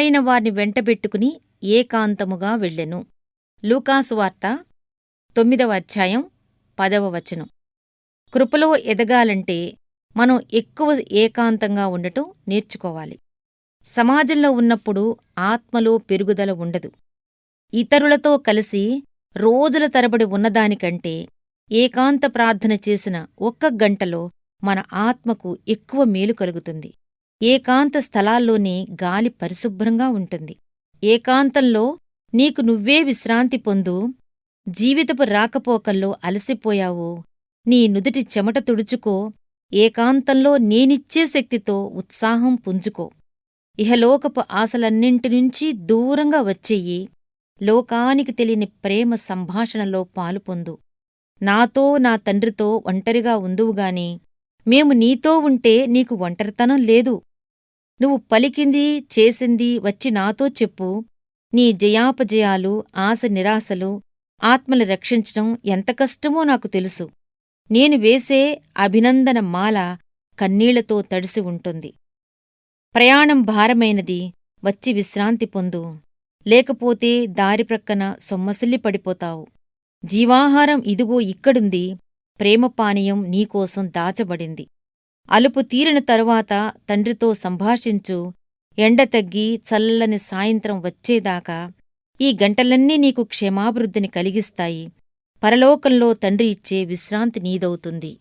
ఆయన వారిని వెంటబెట్టుకుని ఏకాంతముగా వెళ్ళెను. లూకాసు వార్త తొమ్మిదవ అధ్యాయం పదవ వచనం. కృపలో ఎదగాలంటే మనం ఎక్కువ ఏకాంతంగా ఉండటం నేర్చుకోవాలి. సమాజంలో ఉన్నప్పుడు ఆత్మలో పెరుగుదల ఉండదు. ఇతరులతో కలిసి రోజుల తరబడి ఉన్నదానికంటే ఏకాంత ప్రార్థన చేసిన ఒక్క గంటలో మన ఆత్మకు ఎక్కువ మేలు కలుగుతుంది. ఏకాంత స్థలాల్లోనే గాలి పరిశుభ్రంగా ఉంటుంది. ఏకాంతంలో నీకు నువ్వే విశ్రాంతి పొందు. జీవితపు రాకపోకల్లో అలసిపోయావు. నీ నుదుటి చెమట తుడుచుకో. ఏకాంతంలో నేనిచ్చే శక్తితో ఉత్సాహం పుంజుకో. ఇహలోకపు ఆశలన్నింటినుంచి దూరంగా వచ్చేయి లోకానికి తెలియని ప్రేమ సంభాషణలో పాలుపొందు నాతో నా తండ్రితో ఒంటరిగా ఉందువుగాని మేము నీతో ఉంటే నీకు ఒంటరితనం లేదు. నువ్వు పలికింది చేసింది వచ్చి నాతో చెప్పు. నీ జయాపజయాలు ఆశ నిరాశలు ఆత్మలు రక్షించటం ఎంత కష్టమో నాకు తెలుసు. నేను వేసే అభినందన మాల కన్నీళ్ళతో తడిసి ఉంటుంది. ప్రయాణం భారమైనది వచ్చి విశ్రాంతి పొందు. లేకపోతే దారి ప్రక్కన సొమ్మసిల్లి పడిపోతావు. జీవాహారం ఇదిగో ఇక్కడుంది ప్రేమపానీయం నీకోసం దాచబడింది. అలుపు తీరిన తరువాత తండ్రితో సంభాషించు ఎండ తగ్గి చల్లని సాయంత్రం వచ్చేదాకా ఈ గంటలన్నీ నీకు క్షేమాభివృద్ధిని కలిగిస్తాయి. పరలోకంలో తండ్రి ఇచ్చే విశ్రాంతి నీదవుతుంది.